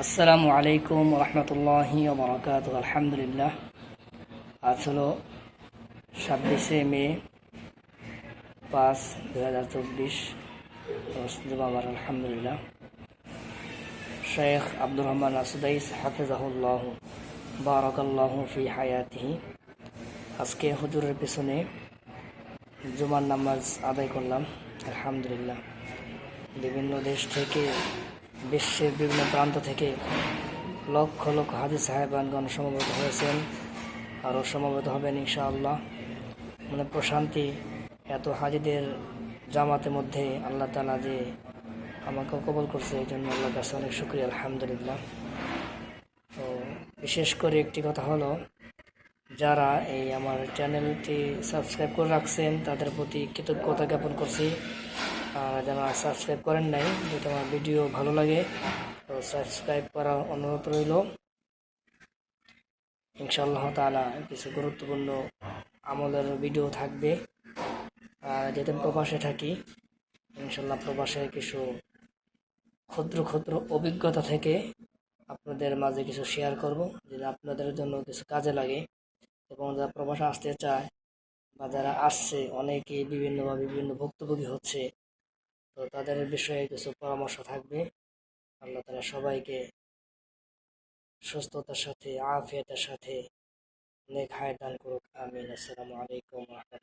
আসসালামু আলাইকুম রহমতুল্লাহি বরকাত আলহামদুলিল্লাহ। আজ হলো ছাব্বিশে মে পাঁচ দু হাজার চব্বিশ জুমাবার আলহামদুলিল্লাহ। শেখ আব্দুর রহমান আসুদাইস হাফিজাহুল্লাহ, বারকাল্লাহ ফি হায়াতিহি। আজকে হুজুরের পেছনে জুমার নামাজ আদায় করলাম, আলহামদুলিল্লাহ। বিভিন্ন দেশ থেকে বিশ্বের বিভিন্ন প্রান্ত থেকে লক্ষ লক্ষ হাজি সাহেবানগণ সমবেত হয়েছেন আরও সমবেত হবেন ইনশাআল্লাহ। মানে প্রশান্তি এত হাজিদের জামাতের মধ্যে আল্লাহ তালা যে আমাকে কবল করছে এই জন্য আল্লাহ কাছে অনেক শুক্রিয়া, আলহামদুলিল্লাহ। তো বিশেষ করে একটি কথা হলো, যারা এই আমার চ্যানেলটি সাবস্ক্রাইব করে রাখছেন, তাদের প্রতি কৃতজ্ঞতা জ্ঞাপন করছি। যারা সাবস্ক্রাইব করেন নাই, যদি আমার ভিডিও ভালো লাগে, তো সাবস্ক্রাইব করার অনুরোধ রইল। ইনশাআল্লাহ তালা কিছু গুরুত্বপূর্ণ আমলের ভিডিও থাকবে। আর যেহেতু প্রবাসে থাকি ইনশাল্লাহ প্রবাসে কিছু ক্ষুদ্র ক্ষুদ্র অভিজ্ঞতা থেকে আপনাদের মাঝে কিছু শেয়ার করব। যেটা আপনাদের জন্য কিছু কাজে লাগে, এবং যারা প্রবাসে আসতে চায়, বা যারা আসছে, অনেকেই বিভিন্নভাবে বিভিন্ন ভুক্তভোগী হচ্ছে তো তাদের বিষয়ে কিছু পরামর্শ থাকবে। আল্লাহ তারা সবাইকে সুস্থতার সাথে, আফিয়াতের সাথে অনেক হায় দান করুক। আমিন। আসসালামু আলাইকুম রহমতুল্লাহ।